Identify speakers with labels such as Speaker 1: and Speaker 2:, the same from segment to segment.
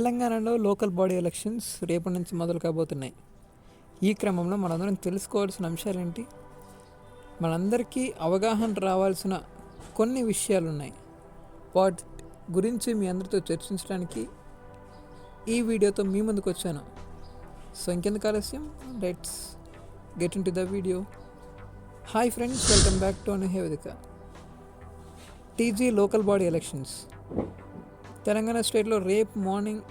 Speaker 1: తెలంగాణలో local body elections రేపటి నుంచి మొదలు కాబోతున్నాయి. ఈ క్రమంలో మనందరం తెలుసుకోవాల్సిన అంశాలు ఏంటి మనందరికీ అవగాహన రావాల్సిన కొన్ని విషయాలు ఉన్నాయి వాటి గురించి మీ అందరితో చర్చించడానికి ఈ వీడియోతో మీ ముందుకు వచ్చాను. సో ఇంకెందుకు ఆలస్యం? Let's get into the video hi friends welcome back to అనుహేవిక TG local body elections Telangana స్టేట్లో రేపు మార్నింగ్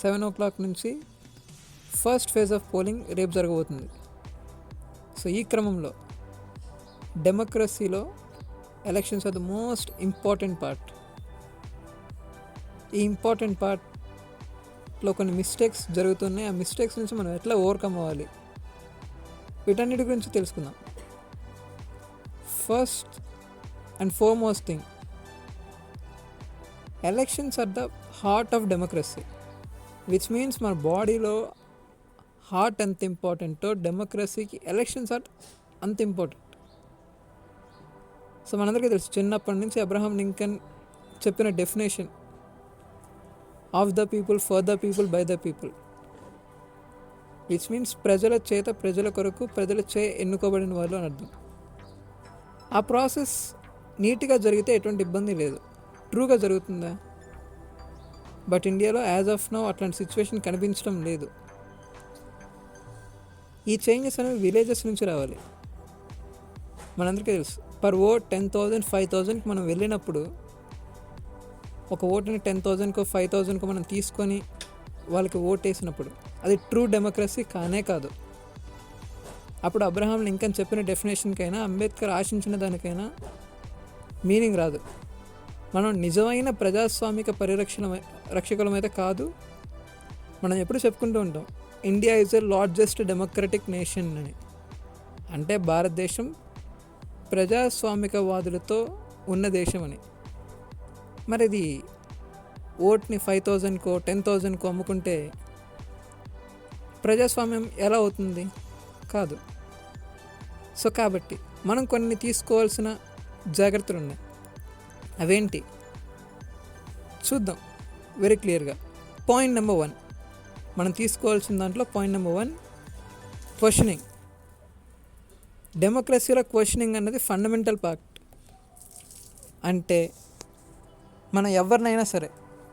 Speaker 1: సెవెన్ ఓ క్లాక్ నుంచి ఫస్ట్ ఫేజ్ ఆఫ్ పోలింగ్ రేపు జరగబోతుంది. సో ఈ క్రమంలో డెమోక్రసీలో elections are the most important part. ఈ ఇంపార్టెంట్ పార్ట్లో కొన్ని మిస్టేక్స్ జరుగుతున్నాయి. ఆ మిస్టేక్స్ నుంచి మనం ఎట్లా ఓవర్కమ్ అవ్వాలి? వీటన్నిటి గురించి తెలుసుకుందాం. First and foremost thing elections are the heart of democracy which means మన బాడీలో హార్ట్ ఎంత ఇంపార్టెంటో డెమోక్రసీకి ఎలక్షన్స్ ఆర్ అంత ఇంపార్టెంట్ సో మనందరికీ తెలుసు చిన్నప్పటి నుంచి అబ్రహాం లింకన్ చెప్పిన definition of the people for the people by the people which means ప్రజల చేత ప్రజల కొరకు ప్రజల చే ఎన్నుకోబడిన వాళ్ళు అని అర్థం. ఆ ప్రాసెస్ నీట్గా జరిగితే ఎటువంటి ఇబ్బంది లేదు. ట్రూగా జరుగుతుందా? బట్ ఇండియాలో యాజ్ ఆఫ్ నో అట్లాంటి సిచ్యువేషన్ కనిపించడం లేదు. ఈ చేంజెస్ అనేవి విలేజెస్ నుంచి రావాలి. మనందరికీ తెలుసు. Per vote ten thousand five థౌజండ్కి మనం వెళ్ళినప్పుడు ఒక ఓటుని టెన్ థౌజండ్కో ఫైవ్ థౌజండ్కో మనం తీసుకొని వాళ్ళకి ఓట్ వేసినప్పుడు అది ట్రూ డెమోక్రసీ కానే కాదు. అప్పుడు అబ్రహాం లింకన్ చెప్పిన డెఫినేషన్కైనా అంబేద్కర్ ఆశించిన దానికైనా మీనింగ్ రాదు. మనం నిజమైన ప్రజాస్వామిక పరిరక్షణ రక్షకులమైతే కాదు మనం ఎప్పుడు చెప్పుకుంటూ ఉంటాం India is a largest democratic nation అని. అంటే భారతదేశం ప్రజాస్వామికవాదులతో ఉన్న దేశం అని. మరి ఇది ఓట్ని ఫైవ్ థౌజండ్కో టెన్ థౌజండ్కో అమ్ముకుంటే ప్రజాస్వామ్యం ఎలా అవుతుంది? కాదు. సో కాబట్టి మనం కొన్ని తీసుకోవాల్సిన జాగ్రత్తలు ఉన్నాయి అవేంటి? చూద్దాం. వెరీ క్లియర్గా పాయింట్ నెంబర్ వన్ మనం తీసుకోవాల్సిన దాంట్లో పాయింట్ నెంబర్ వన్ క్వశ్చనింగ్ డెమోక్రసీలో క్వశ్చనింగ్ అన్నది ఫండమెంటల్ పార్ట్ అంటే మనం ఎవరినైనా సరే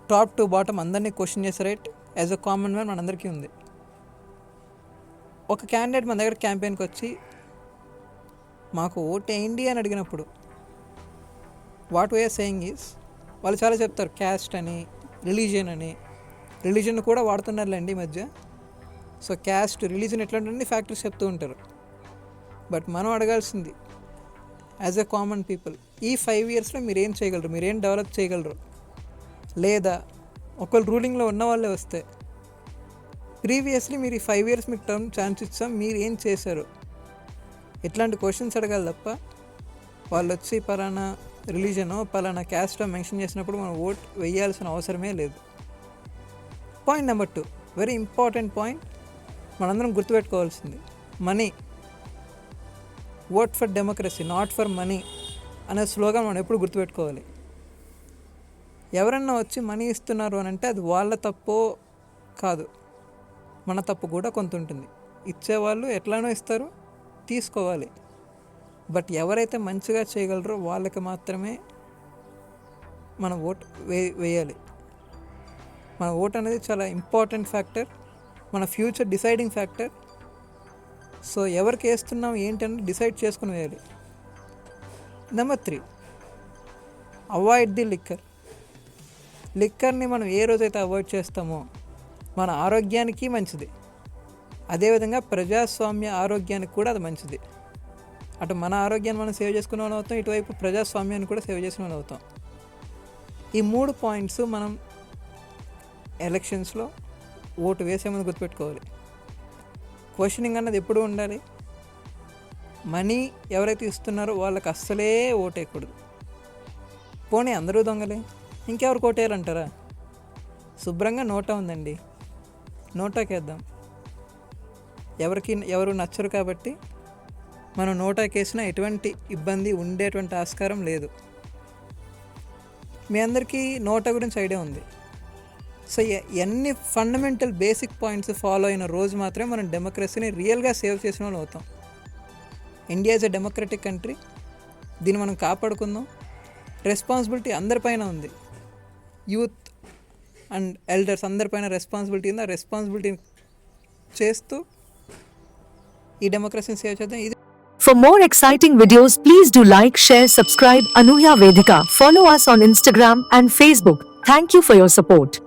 Speaker 1: టాప్ టు బాటమ్ అందరినీ క్వశ్చన్ చేసే right as a common man మనందరికీ ఉంది. ఒక క్యాండిడేట్ మన దగ్గర క్యాంపెయిన్కి వచ్చి మాకు ఓటే ఇండియా అని అడిగినప్పుడు వాట్ వే సేయింగ్ ఈస్ వాళ్ళు చాలా చెప్తారు క్యాస్ట్ అని రిలీజియన్ అని. రిలీజన్ కూడా వాడుతున్నారులేండి ఈ మధ్య. సో క్యాస్ట్ రిలీజన్ ఎట్లాంటి ఫ్యాక్టర్స్ చెప్తూ ఉంటారు. బట్ మనం అడగాల్సింది యాజ్ ఎ కామన్ పీపుల్ ఈ ఫైవ్ ఇయర్స్లో మీరు ఏం చేయగలరు? మీరు ఏం డెవలప్ చేయగలరు? లేదా ఒకళ్ళు రూలింగ్లో ఉన్న వాళ్ళే వస్తే ప్రీవియస్లీ మీరు ఈ ఫైవ్ ఇయర్స్ మీకు టర్మ్ ఛాన్స్ ఇచ్చాం మీరు ఏం చేశారు? ఇట్లాంటి క్వశ్చన్స్ అడగాలి తప్ప వాళ్ళు వచ్చి పలానా రిలీజనో పలానా క్యాస్టో మెన్షన్ చేసినప్పుడు మనం ఓట్ వేయాల్సిన అవసరమే లేదు. Point number two very important point మనందరం గుర్తుపెట్టుకోవాల్సింది money vote for democracy not for money అనే స్లోగన్ మనం ఎప్పుడు గుర్తుపెట్టుకోవాలి. ఎవరన్నా వచ్చి మనీ ఇస్తున్నారు అని అంటే అది వాళ్ళ తప్పో కాదు మన తప్పు కూడా కొంత ఉంటుంది. ఇచ్చేవాళ్ళు ఎట్లానో ఇస్తారు తీసుకోవాలి. బట్ ఎవరైతే మంచిగా చేయగలరో వాళ్ళకి మాత్రమే మన ఓట్ వే వేయాలి. మన ఓట్ అనేది చాలా ఇంపార్టెంట్ ఫ్యాక్టర్ మన ఫ్యూచర్ డిసైడింగ్ ఫ్యాక్టర్. సో ఎవరికి వేస్తున్నాం ఏంటని డిసైడ్ చేసుకుని వేయాలి. Number three avoid the liquor. లిక్కర్ని మనం ఏ రోజైతే అవాయిడ్ చేస్తామో మన ఆరోగ్యానికి మంచిది. అదేవిధంగా ప్రజాస్వామ్య ఆరోగ్యానికి కూడా అది మంచిది. అటు మన ఆరోగ్యాన్ని మనం సేవ్ చేసుకునే వాళ్ళు అవుతాం ఇటువైపు ప్రజాస్వామ్యాన్ని కూడా సేవ్ చేసుకునే వాళ్ళు అవుతాం. ఈ మూడు పాయింట్స్ మనం ఎలక్షన్స్లో ఓటు వేసే ముందు గుర్తుపెట్టుకోవాలి. క్వశ్చనింగ్ అన్నది ఎప్పుడు ఉండాలి? మనీ ఎవరైతే ఇస్తున్నారో వాళ్ళకి అస్సలే ఓటేయకూడదు పోనీ అందరూ దొంగలే ఇంకెవరు కోటేయాలంటారా శుభ్రంగా నోటా ఉందండి. నోటాకేద్దాం. ఎవరికి ఎవరు నచ్చరు కాబట్టి మనం నోటాకేసినా ఎటువంటి ఇబ్బంది ఉండేటువంటి ఆస్కారం లేదు. మీ అందరికీ నోటా గురించి ఐడియా ఉంది. సో ఎన్ని ఫండమెంటల్ బేసిక్ పాయింట్స్ ఫాలో అయిన రోజు మాత్రమే మనం డెమోక్రసీని రియల్గా సేవ్ చేసిన వాళ్ళు అవుతాం. India is a democratic country. దీన్ని మనం కాపాడుకుందాం. రెస్పాన్సిబిలిటీ అందరిపైన ఉంది. యూత్ అండ్ ఎల్డర్స్ అందరిపైన రెస్పాన్సిబిలిటీ ఉంది? ఆ రెస్పాన్సిబిలిటీని చేస్తూ ఈ డెమోక్రసీని సేవ్ చేద్దాం. ఇది
Speaker 2: For more exciting videos, please do like, share, subscribe Anuya Vedika. Follow us on Instagram and Facebook. Thank you for your support.